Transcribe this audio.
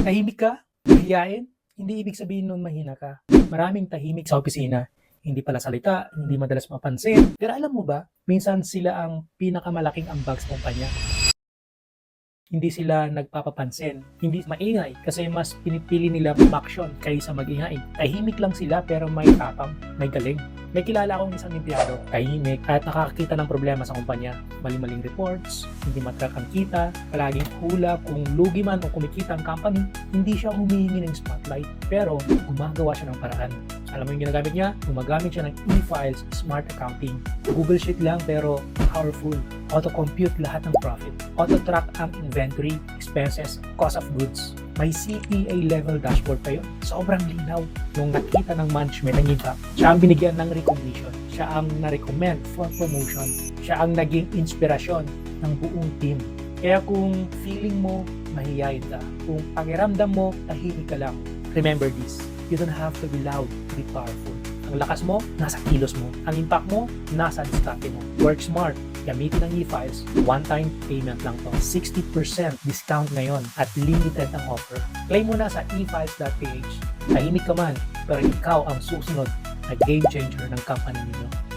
Tahimik ka? Mahiyain? Hindi ibig sabihin nun mahina ka. Maraming tahimik sa opisina. Hindi pala salita, hindi madalas mapansin. Pero alam mo ba, minsan sila ang pinakamalaking ambag sa kumpanya. Hindi sila nagpapapansin. Hindi maingay kasi mas pinipili nila action kaysa magingay. Tahimik lang sila pero may tapang, may galing. May kilala akong isang empleyado, tahimik at nakakakita ng problema sa kumpanya. Mali-maling reports, hindi matrack ang kita, palaging hula kung lugi man o kumikita ang company, hindi siya humihingi ng spotlight pero gumagawa siya ng paraan. Alam mo yung ginagamit niya? Gumagamit siya ng e-files, smart accounting. Google Sheet lang pero powerful. Auto-compute lahat ng profit. Auto-track ang inventory, expenses, cost of goods. May CPA level dashboard yun. Sobrang linaw. Nung nakita ng management ng impact, siya ang binigyan ng recognition. Siya ang na-recommend for promotion. Siya ang naging inspirasyon ng buong team. Kaya kung feeling mo, mahihayin ka. Kung pakiramdam mo, tahimik ka lang. Remember this, you don't have to be loud to be powerful. Ang lakas mo, nasa kilos mo. Ang impact mo, nasa diskarte mo. Work smart. Gamitin ang e-files. One-time payment lang to. 60% discount ngayon at limited ang offer. Claim mo na sa e-files.ph. Tahimik ka man, pero ikaw ang susunod na game changer ng company ninyo.